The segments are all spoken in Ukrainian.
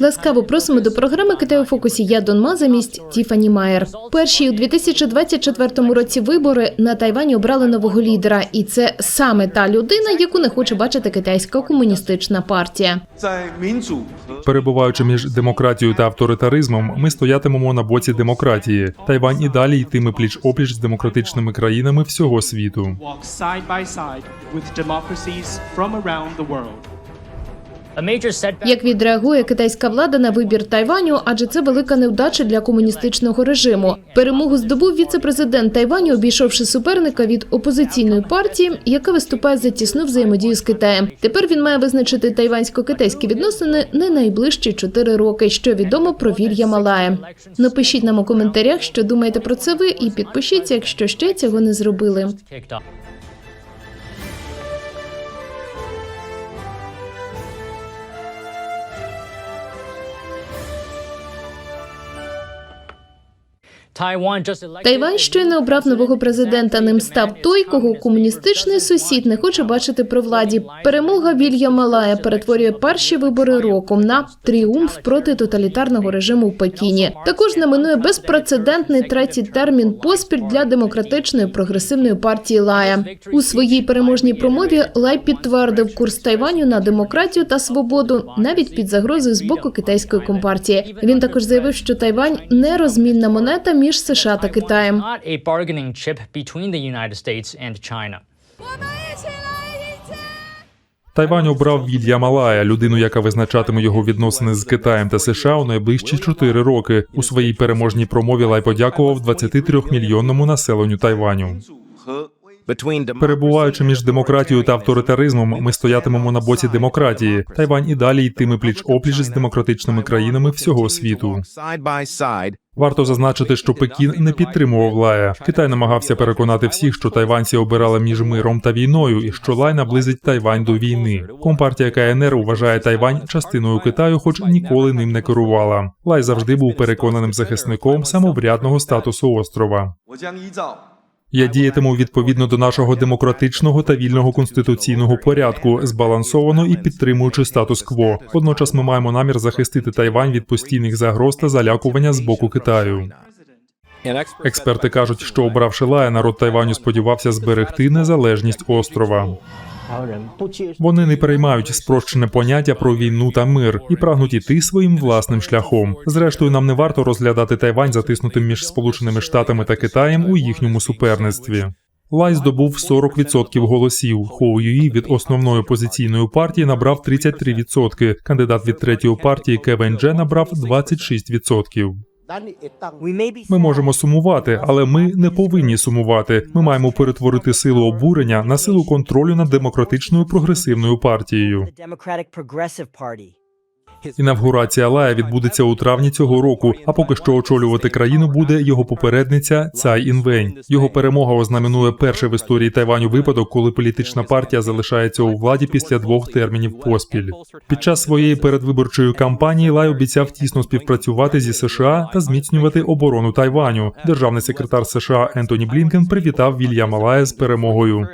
Ласкаво просимо до програми «Китай у фокусі. Я Донма замість Тіфані Майер. Перші у 2024 році вибори на Тайвані обрали нового лідера, і це саме та людина, яку не хоче бачити китайська комуністична партія. перебуваючи між демократією та авторитаризмом, ми стоятимемо на боці демократії. Тайвань і далі йтиме пліч опліч з демократичними країнами всього світу. Як відреагує китайська влада на вибір Тайваню, адже це велика невдача для комуністичного режиму. Перемогу здобув віце-президент Тайваню, обійшовши суперника від опозиційної партії, яка виступає за тісну взаємодію з Китаєм. Тепер він має визначити тайвансько-китайські відносини не найближчі чотири роки, що відомо про Вільяма Лая. Напишіть нам у коментарях, що думаєте про це ви, і підпишіться, якщо ще цього не зробили. Тайвань щойно обрав нового президента. Ним став той, кого комуністичний сусід не хоче бачити при владі. Перемога Вільяма Лая перетворює перші вибори року на тріумф проти тоталітарного режиму в Пекіні. Також знаменує безпрецедентний третій термін поспіль для демократичної прогресивної партії Лая. У своїй переможній промові Лай підтвердив курс Тайваню на демократію та свободу, навіть під загрозою з боку китайської компартії. Він також заявив, що Тайвань не розмінна монета між США та Китаєм. Тайвань обрав від Ямалая, людину, яка визначатиме його відносини з Китаєм та США у найближчі чотири роки. У своїй переможній промові Лай подякував 23-мільйонному населенню Тайваню. 和 Перебуваючи між демократією та авторитаризмом, ми стоятимемо на боці демократії. Тайвань і далі йтиме пліч опліч з демократичними країнами всього світу. Варто зазначити, що Пекін не підтримував Лая. Китай намагався переконати всіх, що тайванці обирали між миром та війною, і що Лай наблизить Тайвань до війни. Компартія КНР вважає Тайвань частиною Китаю, хоч ніколи ним не керувала. Лай завжди був переконаним захисником самоврядного статусу острова. Я діятиму відповідно до нашого демократичного та вільного конституційного порядку, збалансовано і підтримуючи статус-кво. Водночас ми маємо намір захистити Тайвань від постійних загроз та залякування з боку Китаю. Експерти кажуть, що обравши лая, народ Тайваню сподівався зберегти незалежність острова. Вони не переймають спрощене поняття про війну та мир і прагнуть іти своїм власним шляхом. Зрештою, нам не варто розглядати Тайвань затиснутим між Сполученими Штатами та Китаєм у їхньому суперництві. Лай здобув 40% голосів. Хоу Юї від основної опозиційної партії набрав 33%. Кандидат від третьої партії Кевен Дже набрав 26%. Ми можемо сумувати, але ми не повинні сумувати. Ми маємо перетворити силу обурення на силу контролю над демократичною прогресивною партією. Інавгурація Лая відбудеться у травні цього року. А поки що очолювати країну буде його попередниця Цай Інвень. Його перемога ознаменує перший в історії Тайваню випадок, коли політична партія залишається у владі після двох термінів поспіль. Під час своєї передвиборчої кампанії Лай обіцяв тісно співпрацювати зі США та зміцнювати оборону Тайваню. Державний секретар США Ентоні Блінкен привітав Вільяма Лая з перемогою.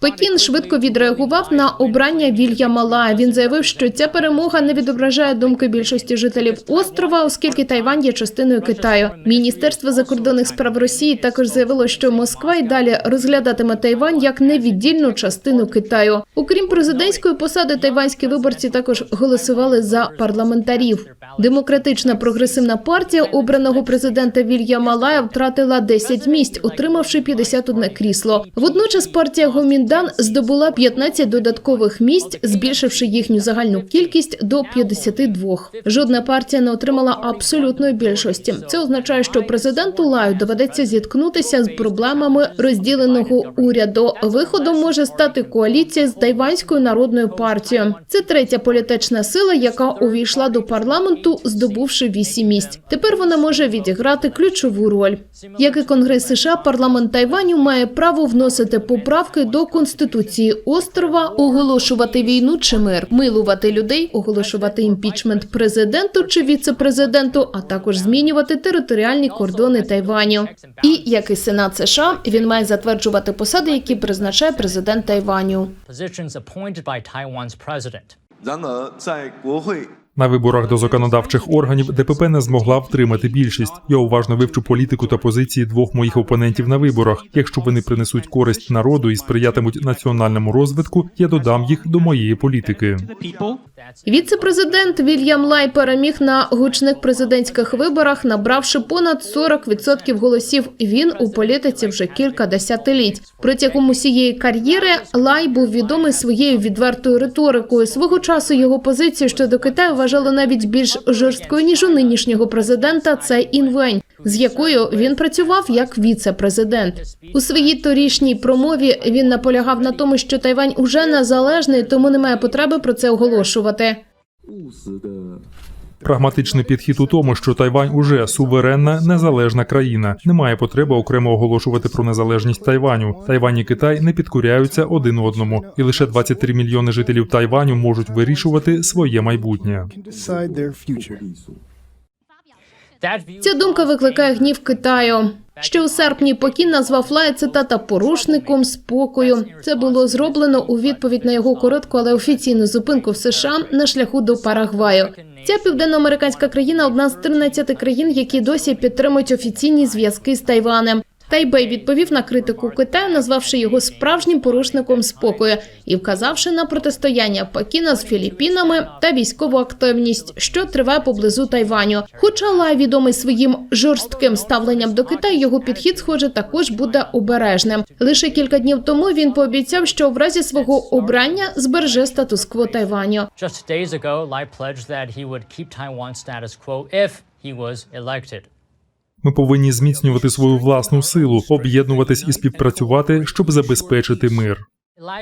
Пекін швидко відреагував на обрання Вільяма Лая. Він заявив, що ця перемога не відображає думки більшості жителів острова, оскільки Тайвань є частиною Китаю. Міністерство закордонних справ Росії також заявило, що Москва й далі розглядатиме Тайвань як невіддільну частину Китаю. Окрім президентської посади, тайванські виборці також голосували за парламентарів. Демократична прогресивна партія обраного президента Вільяма Лая втратила 10 місць, отримавши 51 крісло. Водночас партія Гоміндан здобула 15 додаткових місць, збільшивши їхню загальну кількість до 52. Жодна партія не отримала абсолютної більшості. Це означає, що президенту Лаю доведеться зіткнутися з проблемами розділеного уряду. Виходом може стати коаліція з Тайванською народною партією. Це третя політична сила, яка увійшла до парламенту, здобувши 8 місць. Тепер вона може відіграти ключову роль. Як і Конгрес США, парламент Тайваню має право вносити поправки до конституції острова, оголошувати війну чи мир, милувати людей, оголошувати імпічмент президенту чи віце-президенту, а також змінювати територіальні кордони Тайваню. І як і Сенат США, він має затверджувати посади, які призначає президент Тайваню. На виборах до законодавчих органів ДПП не змогла втримати більшість. Я уважно вивчу політику та позиції двох моїх опонентів на виборах. Якщо вони принесуть користь народу і сприятимуть національному розвитку, я додам їх до моєї політики. Віце-президент Вільям Лай переміг на гучних президентських виборах, набравши понад 40% голосів. Він у політиці вже кілька десятиліть. Протягом усієї кар'єри Лай був відомий своєю відвертою риторикою. Свого часу його позицію щодо Китаю вважали навіть більш жорсткою ніж у нинішнього президента. Це Інвень. З якою він працював як віце-президент у своїй торішній промові він наполягав на тому, що Тайвань уже незалежний, тому немає потреби про це оголошувати. Прагматичний підхід у тому, що Тайвань уже суверенна незалежна країна. Немає потреби окремо оголошувати про незалежність Тайваню. Тайвань і Китай не підкоряються один одному, і лише 23 мільйони жителів Тайваню можуть вирішувати своє майбутнє. Ця думка викликає гнів Китаю. Ще у серпні Пекін назвав Лая цитата порушником спокою. Це було зроблено у відповідь на його коротку, але офіційну зупинку в США на шляху до Парагваю. Ця південноамериканська країна одна з 13 країн, які досі підтримують офіційні зв'язки з Тайванем. Тайбей відповів на критику Китаю, назвавши його справжнім порушником спокою і вказавши на протистояння Пекіна з Філіппінами та військову активність, що триває поблизу Тайваню. Хоча Лай відомий своїм жорстким ставленням до Китаю, його підхід, схоже, також буде обережним. Лише кілька днів тому він пообіцяв, що в разі свого обрання збереже статус-кво Тайваню. just days ago, Lai pledged that he would keep Taiwan's status quo if he was elected. Ми повинні зміцнювати свою власну силу, об'єднуватись і співпрацювати, щоб забезпечити мир.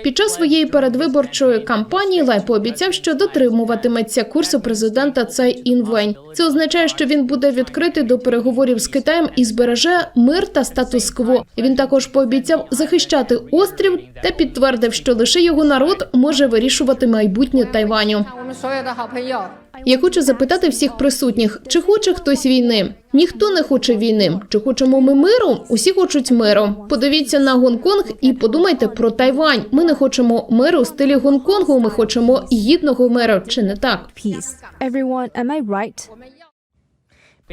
Під час своєї передвиборчої кампанії Лай пообіцяв, що дотримуватиметься курсу президента Цай Інвень. Це означає, що він буде відкритий до переговорів з Китаєм і збереже мир та статус-кво. Він також пообіцяв захищати острів та підтвердив, що лише його народ може вирішувати майбутнє Тайваню. Я хочу запитати всіх присутніх, чи хоче хтось війни? Ніхто не хоче війни. Чи хочемо ми миру? Усі хочуть миру. Подивіться на Гонконг і подумайте про Тайвань. Ми не хочемо миру в стилі Гонконгу. Ми хочемо гідного миру, чи не так? Peace. Everyone, am I right?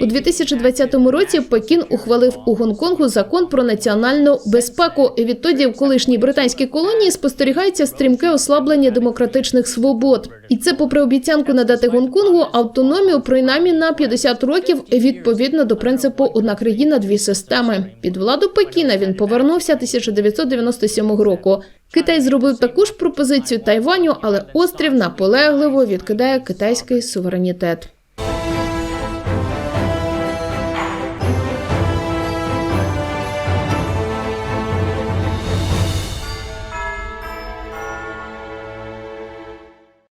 У 2020 році Пекін ухвалив у Гонконгу закон про національну безпеку. Відтоді в колишній британській колонії спостерігається стрімке ослаблення демократичних свобод, і це попри обіцянку надати Гонконгу автономію принаймні на 50 років відповідно до принципу одна країна, дві системи. Під владу Пекіна він повернувся 1997 року. Китай зробив таку ж пропозицію Тайваню, але острів наполегливо відкидає китайський суверенітет.